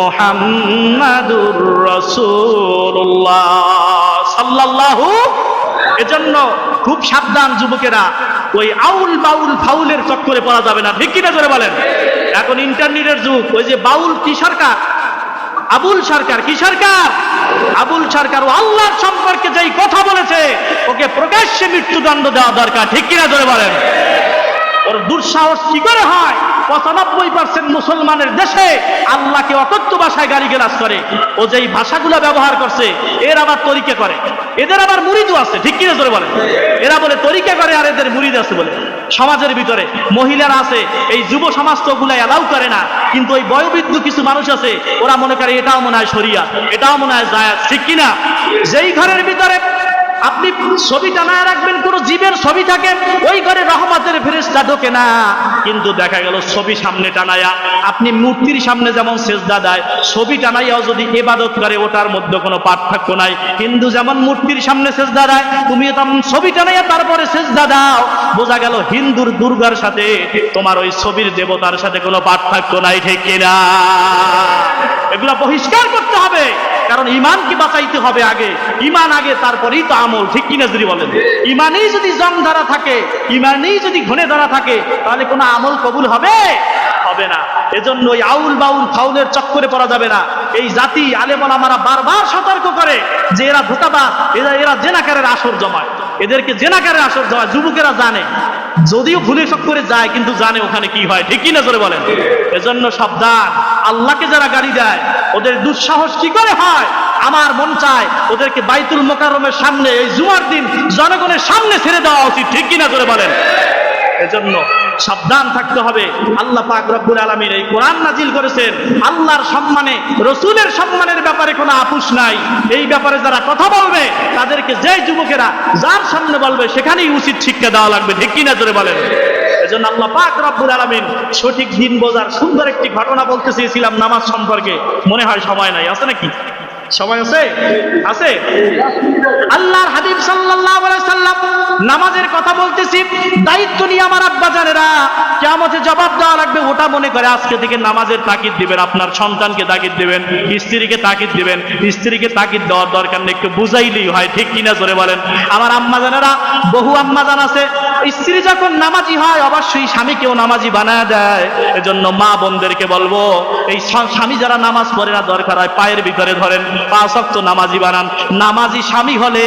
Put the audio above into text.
মুহাম্মাদুর রাসূলুল্লাহ। সাল্লাল্লাহু এজন্য খুব সাবধান যুবকেরা, ওই আউল বাউল ফাউলের চক্করে পড়া যাবে না। ঠিক কিনা জোরে বলেন? এখন ইন্টারনেটের যুগ, ওই যে বাউল কি সরকার? আবুল সরকার কি সরকার? আবুল সরকার ও আল্লাহর সম্পর্কে যেই কথা বলেছে, ওকে প্রকাশ্যে মৃত্যুদণ্ড দেওয়া দরকার। ঠিক কিনা জোরে বলেন? ওর দুঃসাহস কি করে হয়? পঁচানব্বই পার্সেন্ট মুসলমানের দেশে ভাষায় গালি গেলাস করে। ও যেই ভাষাগুলো ব্যবহার করছে, এর আবার তরিকা করে। এদের আবার মুড়িদও আছে, ঠিক কিনা জোরে বলে এরা বলে তরিকা করে আর এদের মুড়িদ আছে বলে। সমাজের ভিতরে মহিলারা আছে, এই যুব সমাজ তো ওগুলো অ্যালাউ করে না। কিন্তু ওই বয়োবৃদ্ধ কিছু মানুষ আছে, ওরা মনে করে এটাও মনে হয় সরিয়া এটাও মনে হয় জায়াজ, ঠিক কিনা যেই ঘরের ভিতরে আপনি ছবি টানায় রাখবেন, কোন জীবের ছবি থাকে ওই ঘরে রহমতের ফেরেস্তা ঢোকে না। কিন্তু দেখা গেল ছবি সামনে টানায়া, আপনি মূর্তির সামনে যেমন সেজদা দেয়, ছবি টানাইয়াও যদি এবাদত করে, ওটার মধ্যে কোনো পার্থক্য নাই। হিন্দু যেমন মূর্তির সামনে সেজদা দেয় তুমি তেমন ছবি টানাইয়া তারপরে সেজদা দাও। বোঝা গেল হিন্দুর দুর্গার সাথে তোমার ওই ছবির দেবতার সাথে কোনো পার্থক্য নাই, ঠিক কিনা? এগুলা বহিষ্কার করতে হবে। কারণ ইমান ইমানকে বাঁচাইতে হবে আগে। ইমান আগে, তারপরেই তো আমল। ঠিক কিনা যদি বলেন? ইমানেই যদি জং ধরা থাকে ইমানেই যদি ঘনে ধরা থাকে, তাহলে কোনো আমল কবুল হবে? হবে না। এজন্য ওই আউল বাউল ফাউলের চক্করে পড়া যাবে না। এই জাতি আলেমন আমারা বারবার সতর্ক করে যে এরা ধোকাবাজ এরা এরা জেনাকারের আসর জমায়। এদেরকে জেনাকারের আসর জমায়, যুবকেরা জানে। যদিও ভুলে সব করে যায়, কিন্তু জানে ওখানে কি হয়। ঠিকই না জোরে বলেন? এজন্য সাবধান। আল্লাহকে যারা গাড়ি দেয়, ওদের দুঃসাহস কি করে হয়? আমার মন চায় ওদেরকে বাইতুল মোকারমের সামনে এই জুয়ার দিন জনগণের সামনে ছেড়ে দেওয়া উচিত। ঠিক কিনা করে বলেন? এজন্য সাবধান থাকতে হবে। আল্লাহ পাক রব্বুল আলামিন এই কোরআন নাজিল করেছেন। আল্লাহর সম্মানে, রসুলের সম্মানের ব্যাপারে কোনো আপুস নাই। এই ব্যাপারে যারা কথা বলবে, তাদেরকে যে যুবকেরা যার সামনে বলবে, সেখানেই উচিত শিক্ষা দেওয়া লাগবে। ঠিক কিনা জোরে বলেন? এজন্য আল্লাহ পাক রব্বুল আলামিন সঠিক দিন বোঝার সুন্দর একটি ঘটনা বলতে চেয়েছিলাম নামাজ সম্পর্কে। মনে হয় সময় নাই, আছে নাকি? সময় আছে? আছে? আল্লাহর হাবিব সাল্লাল্লাহু আলাইহি সাল্লাম নামাজের কথা বলতেছি। দায়িত্ব নিয়ে আমার আব্বা জানেরা, কিয়ামতে জবাব দেওয়া লাগবে, ওটা মনে করে আজকে থেকে নামাজের তাকিদ দিবেন, আপনার সন্তানকে তাকিদ দিবেন, স্ত্রীকে তাকিদ দিবেন, স্ত্রীকে তাকিদ দেওয়ার দরকার নেই, একটু বুঝাইলেই হয়, ঠিক কিনা জোরে বলেন? আমার আম্মা জানেরা, বহু আম্মা জান আছে স্ত্রী যখন নামাজি হয়, অবশ্যই স্বামীকেও নামাজি বানায় দেয়। এজন্য মা বোনদেরকে বলব, এই স্বামী যারা নামাজ পড়ে না, দরকার হয় পায়ের ভিতরে ধরেন পা শক্ত নামাজি বানান। নামাজি স্বামী হলে